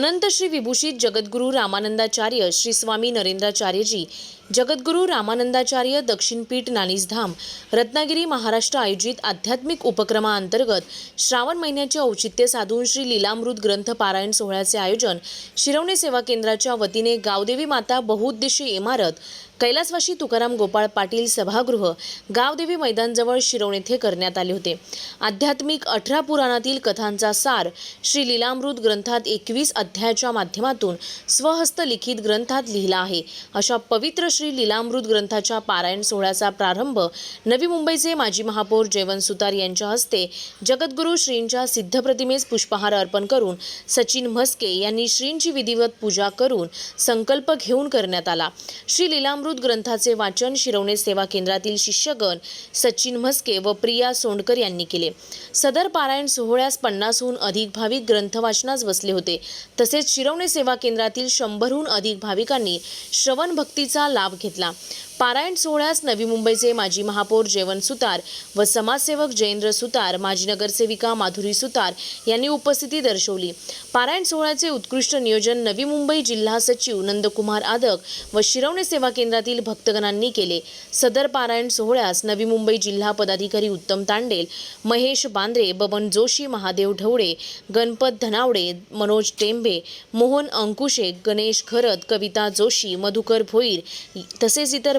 अनंत श्री विभूषित जगद्गुरू रामानंदाचार्य श्री स्वामी नरेंद्राचार्यजी जगद्गुरू रामानंदाचार्य दक्षिणपीठ नाणीसधाम रत्नागिरी महाराष्ट्र आयोजित आध्यात्मिक उपक्रमाअंतर्गत श्रावण महिन्याचे औचित्य साधून श्री लीलामृत ग्रंथ पारायण सोहळ्याचे आयोजन शिरवणे सेवा केंद्राच्या वतीने गावदेवी माता बहुउद्देशीय इमारत कैलासवाशी तुकाराम गोपाळ पाटील सभागृह गावदेवी मैदानजवळ शिरवण येथे करण्यात आले होते. आध्यात्मिक अठरा पुराणातील कथांचा सार श्री लीलामृत ग्रंथात एकवीस अध्यायाच्या माध्यमातून स्वहस्त लिखित ग्रंथात लिहिला आहे. अशा पवित्र श्री लीलामृत ग्रंथाच्या पारायण सोहळ्याचा प्रारंभ नवी मुंबईचे माजी महापौर जयवंत सुतार यांच्या हस्ते जगद्गुरू श्रींच्या सिद्ध प्रतिमेस पुष्पहार अर्पण करून सचिन म्हस्के यांनी श्रींची विधिवत पूजा करून संकल्प घेऊन करण्यात आला. श्री लीलामृत ग्रंथाचे वाचन शिरवणे सेवा केंद्रातील शिष्यगण सचिन म्हस्के व प्रिया सोंडकर यांनी केले. सदर पारायण सोहळ्यास पन्नासहून अधिक भाविक ग्रंथ वाचनास बसले होते. तसेच शिरवणे सेवा केंद्रातील शंभरहून अधिक भाविकांनी श्रवण भक्तीचा लाभ घेतला. पारायण सोहळ्यास नवी मुंबईचे माजी महापौर जेवण सुतार व समाजसेवक जयेंद्र सुतार माजी नगरसेविका माधुरी सुतार यांनी उपस्थिती दर्शवली. पारायण सोहळ्याचे उत्कृष्ट नियोजन नवी मुंबई जिल्हा सचिव नंदकुमार आदक व शिरवणे सेवा केंद्रातील भक्तगणांनी केले. सदर पारायण सोहळ्यास नवी मुंबई जिल्हा पदाधिकारी उत्तम तांडेल महेश बांद्रे बबन जोशी महादेव ढवळे गणपत धनावडे मनोज टेंबे मोहन अंकुशे गणेश खरत कविता जोशी मधुकर भोईर तसेच इतर